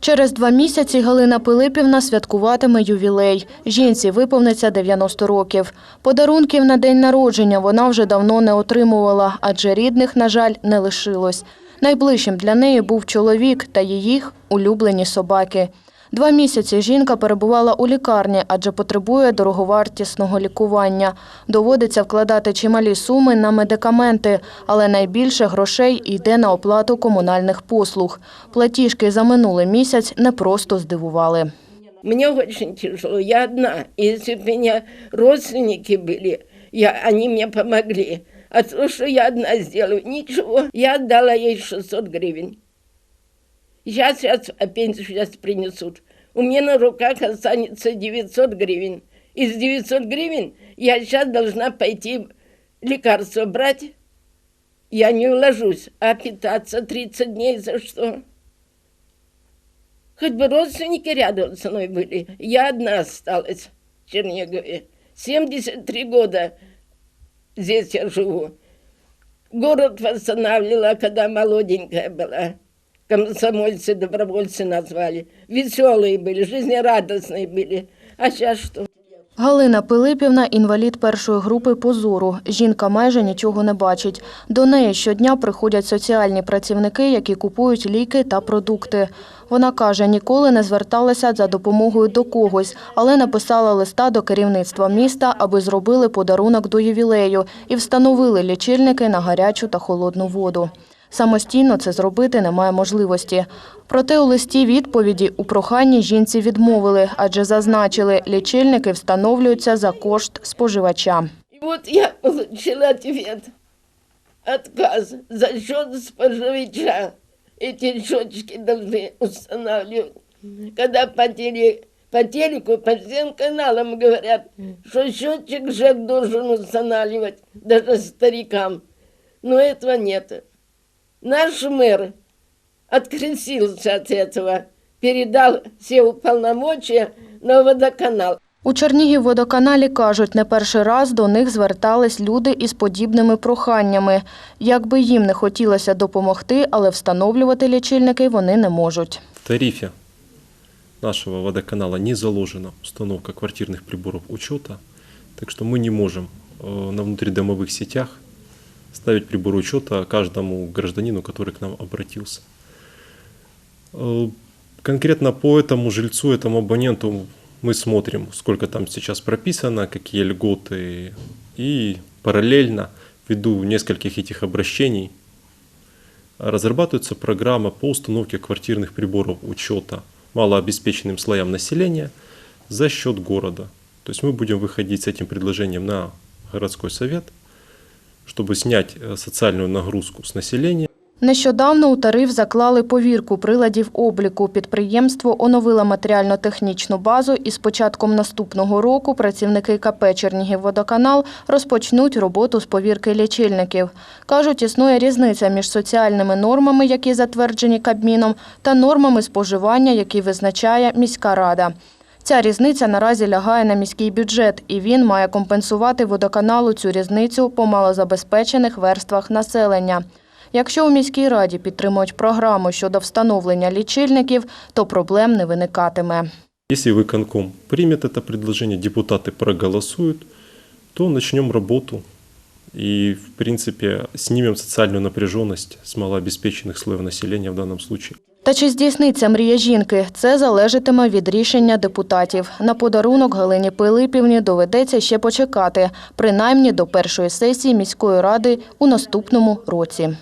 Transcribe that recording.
Через два місяці Галина Пилипівна святкуватиме ювілей. Жінці виповниться 90 років. Подарунків на день народження вона вже давно не отримувала, адже рідних, на жаль, не лишилось. Найближчим для неї був чоловік та її улюблені собаки. Два місяці жінка перебувала у лікарні, адже потребує дороговартісного лікування. Доводиться вкладати чималі суми на медикаменти, але найбільше грошей йде на оплату комунальних послуг. Платіжки за минулий місяць не просто здивували. Мне очень тяжело, я одна. Если бы у родственники были, я, они мне помогли. А то, что я одна сделаю, ничего. Я отдала ей 600 гривен. Сейчас, сейчас а пенсию сейчас принесут. У меня на руках останется 900 гривен. Из 900 гривен я сейчас должна пойти лекарства брать. Я не уложусь, а питаться 30 дней за что? Хоть бы родственники рядом со мной были. Я одна осталась в Чернигове. 73 года здесь я живу. Город восстанавливала, когда молоденькая была. Комсомольцы, добровольцы назвали. Веселые были, жизнерадостные были. А сейчас что? Галина Пилипівна – інвалід першої групи по зору. Жінка майже нічого не бачить. До неї щодня приходять соціальні працівники, які купують ліки та продукти. Вона каже, ніколи не зверталася за допомогою до когось, але написала листа до керівництва міста, аби зробили подарунок до ювілею і встановили лічильники на гарячу та холодну воду. Самостійно це зробити немає можливості. Проте у листі відповіді у проханні жінці відмовили, адже зазначили, лічильники встановлюються за кошт споживача. И вот я получила ответ. Отказ за счет споживача. Эти счетчики должны устанавливать. Когда по, теле, по телеку, по всем каналам говорят, что счетчик ЖЭК должен устанавливать, даже старикам. Но этого нет. Наш мэр открестился от этого, передал все уполномочия на водоканал. У Чернігівводоканалі кажуть, не перший раз до них звертались люди із подібними проханнями. Якби їм не хотілося допомогти, але встановлювати лічильники вони не можуть. В тарифе нашего водоканала не заложена установка квартирных приборов учета, так что мы не можем э, на внутридомовых сетях ставить прибор учета каждому гражданину, который к нам обратился. Э, Конкретно по этому жильцу, этому абоненту мы смотрим, сколько там сейчас прописано, какие льготы, и параллельно, ввиду нескольких этих обращений, разрабатывается программа по установке квартирных приборов учета малообеспеченным слоям населения за счет города. То есть мы будем выходить с этим предложением на городской совет, чтобы снять э, социальную нагрузку с населения. Нещодавно у тариф заклали повірку приладів обліку. Підприємство оновило матеріально-технічну базу і з початком наступного року працівники КП «Чернігівводоканал» розпочнуть роботу з повірки лічильників. Кажуть, існує різниця між соціальними нормами, які затверджені Кабміном, та нормами споживання, які визначає міська рада. Ця різниця наразі лягає на міський бюджет, і він має компенсувати водоканалу цю різницю по малозабезпечених верствах населення. Якщо у міській раді підтримують програму щодо встановлення лічильників, то проблем не виникатиме. Если выконком примет это предложение, депутаты проголосуют, то начнем работу и, в принципе, снимем социальную напряженность с малообеспеченных слоев населения в данном случае. Та чи здійсниться мрія жінки? Це залежатиме від рішення депутатів. На подарунок Галині Пилипівні доведеться ще почекати, принаймні до першої сесії міської ради у наступному році.